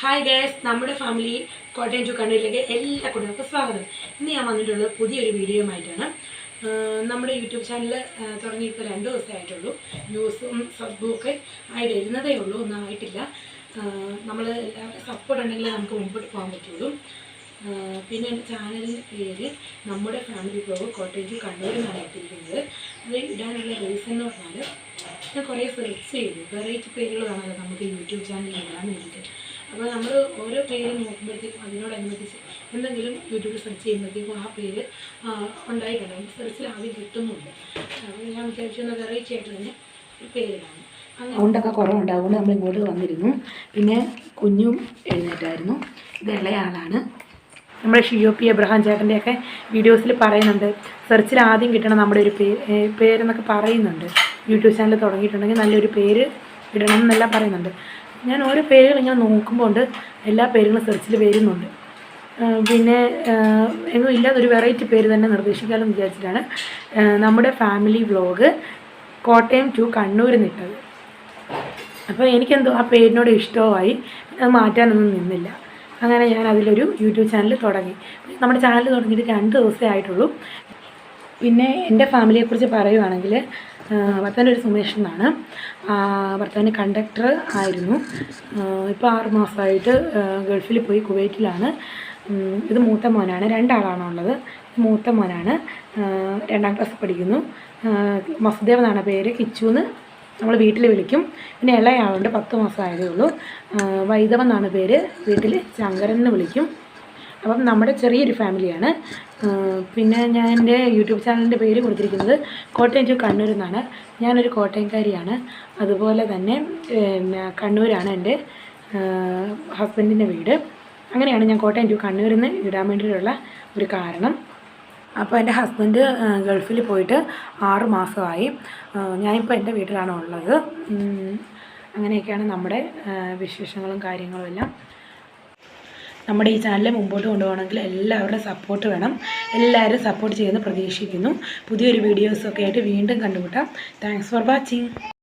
Hi guys നമ്മുടെ family Kottayam to കണ്ണൂരിലേക്ക് എല്ലാ കുട്ടികൾക്കും സ്വാഗതം. ഇന്ന് ഞാൻ വന്നിട്ടുള്ളത് പുതിയൊരു വീഡിയോയുമായിട്ടാണ് നമ്മുടെ യൂട്യൂബ് ചാനൽ തുടങ്ങിയിപ്പോൾ രണ്ട് ദിവസമായിട്ടുള്ളൂ. ന്യൂസും സബ്ബും ഒക്കെ ആയിട്ട് വരുന്നതേ ഉള്ളൂ ഒന്നും ആയിട്ടില്ല. നമ്മൾ എല്ലാവരുടെ സപ്പോർട്ട് ഉണ്ടെങ്കിൽ നമുക്ക് മുമ്പോട്ട് പോകാൻ പറ്റുള്ളൂ. പിന്നെ എന്റെ ചാനലിന്റെ പേര് നമ്മുടെ family blog Kottayam to Kannur എന്നാണ് ഇട്ടിരിക്കുന്നത്. അത് ഇടാനുള്ള റീസൺ എന്ന് പറഞ്ഞാൽ ഞാൻ കുറേ സെർച്ച് ചെയ്തു. വെറൈറ്റി പേരുകളാണല്ലോ നമുക്ക് യൂട്യൂബ് ചാനലിൽ ഇടാൻ വേണ്ടിയിട്ട്. അപ്പോൾ നമ്മൾ ഓരോ പേര് നോക്കുമ്പോഴത്തേക്കും അതിനോടനുബന്ധിച്ച് എന്തെങ്കിലും യൂട്യൂബിൽ സെർച്ച് ചെയ്യുമ്പോഴത്തേക്കും ആ പേര് ആ, ഉണ്ടായിട്ടുണ്ട്. സെർച്ചിൽ ആദ്യം കിട്ടുന്നുണ്ട്. അപ്പോൾ ഞാൻ വിചാരിച്ചു വെറൈറ്റി ആയിട്ട് തന്നെ ഒരു പേരിടാണ് കുറവുണ്ട്. അതുകൊണ്ട് നമ്മൾ ഇങ്ങോട്ട് വന്നിരുന്നു. പിന്നെ കുഞ്ഞും എഴുന്നേറ്റായിരുന്നു. ഇത് ഇളയാളാണ്. നമ്മുടെ ഷിയോ പി എബ്രഹാം ചേട്ടന്റെയൊക്കെ വീഡിയോസിൽ പറയുന്നുണ്ട് സെർച്ചിൽ ആദ്യം കിട്ടണം നമ്മുടെ ഒരു പേര് പേരെന്നൊക്കെ പറയുന്നുണ്ട്. യൂട്യൂബ് ചാനൽ തുടങ്ങിയിട്ടുണ്ടെങ്കിൽ നല്ലൊരു പേര് ഇടണം എന്നെല്ലാം പറയുന്നുണ്ട്. ഞാൻ ഓരോ പേരുകൾ ഇങ്ങനെ നോക്കുമ്പോൾ ഉണ്ട് എല്ലാ പേരുകളും സെർച്ചിൽ വരുന്നുണ്ട്. പിന്നെ എങ്ങും ഇല്ലാതെ ഒരു വെറൈറ്റി പേര് തന്നെ നിർദ്ദേശിക്കാമെന്ന് വിചാരിച്ചിട്ടാണ് നമ്മുടെ family vlog Kottayam to Kannur നിട്ടത്. അപ്പോൾ എനിക്കെന്തോ ആ പേരിനോട് ഇഷ്ടമായി അത് മാറ്റാനൊന്നും നിന്നില്ല. അങ്ങനെ ഞാൻ അതിലൊരു യൂട്യൂബ് ചാനൽ തുടങ്ങി. നമ്മുടെ ചാനൽ തുടങ്ങിയിട്ട് രണ്ട് ദിവസമേ ആയിട്ടുള്ളൂ. പിന്നെ എന്റെ ഫാമിലിയെക്കുറിച്ച് പറയുവാണെങ്കിൽ ഭർത്താവിന്റെ ഒരു സുമേഷ് എന്നാണ്. ഭർത്താവിന്റെ കണ്ടക്ടർ ആയിരുന്നു. ഇപ്പോൾ ആറ് മാസമായിട്ട് ഗൾഫിൽ പോയി കുവൈറ്റിലാണ്. ഇത് മൂത്ത മോനാണ്. രണ്ടാളാണ് ഉള്ളത് മൂത്ത മോനാണ്. രണ്ടാം ക്ലാസ് പഠിക്കുന്നു. വസുദേവ് എന്നാണ് പേര്. കിച്ചു എന്ന് നമ്മൾ വീട്ടിൽ വിളിക്കും. പിന്നെ ഇളയാളുണ്ട്. പത്ത് മാസമായതേ ഉള്ളൂ. വൈദവ എന്നാണ് പേര്. വീട്ടിൽ ശങ്കരൻ എന്ന് വിളിക്കും. അപ്പം നമ്മുടെ ചെറിയൊരു ഫാമിലിയാണ്. പിന്നെ ഞാൻ എന്റെ യൂട്യൂബ് ചാനലിന്റെ പേര് കൊടുത്തിരിക്കുന്നത് കോട്ടയം ടു കണ്ണൂർ എന്നാണ് ഞാനൊരു കോട്ടയംകാരിയാണ്. അതുപോലെ തന്നെ കണ്ണൂരാണ് എന്റെ ഹസ്ബൻഡിന്റെ വീട്. അങ്ങനെയാണ് ഞാൻ കോട്ടയം ടു കണ്ണൂരിൽ നിന്ന് ഇടാൻ വേണ്ടിയിട്ടുള്ള ഒരു കാരണം. അപ്പോൾ എന്റെ ഹസ്ബൻഡ് ഗൾഫിൽ പോയിട്ട് ആറ് മാസമായി. ഞാനിപ്പോൾ എന്റെ വീട്ടിലാണ് ഉള്ളത്. അങ്ങനെയൊക്കെയാണ് നമ്മുടെ വിശേഷങ്ങളും കാര്യങ്ങളും എല്ലാം. നമ്മുടെ ഈ ചാനൽ മുമ്പോട്ട് കൊണ്ടുപോകണമെങ്കിൽ എല്ലാവരുടെ സപ്പോർട്ട് വേണം. എല്ലാവരും സപ്പോർട്ട് ചെയ്യുമെന്ന് പ്രതീക്ഷിക്കുന്നു. പുതിയൊരു വീഡിയോസൊക്കെ ആയിട്ട് വീണ്ടും കണ്ടുമുട്ടാം. Thanks for watching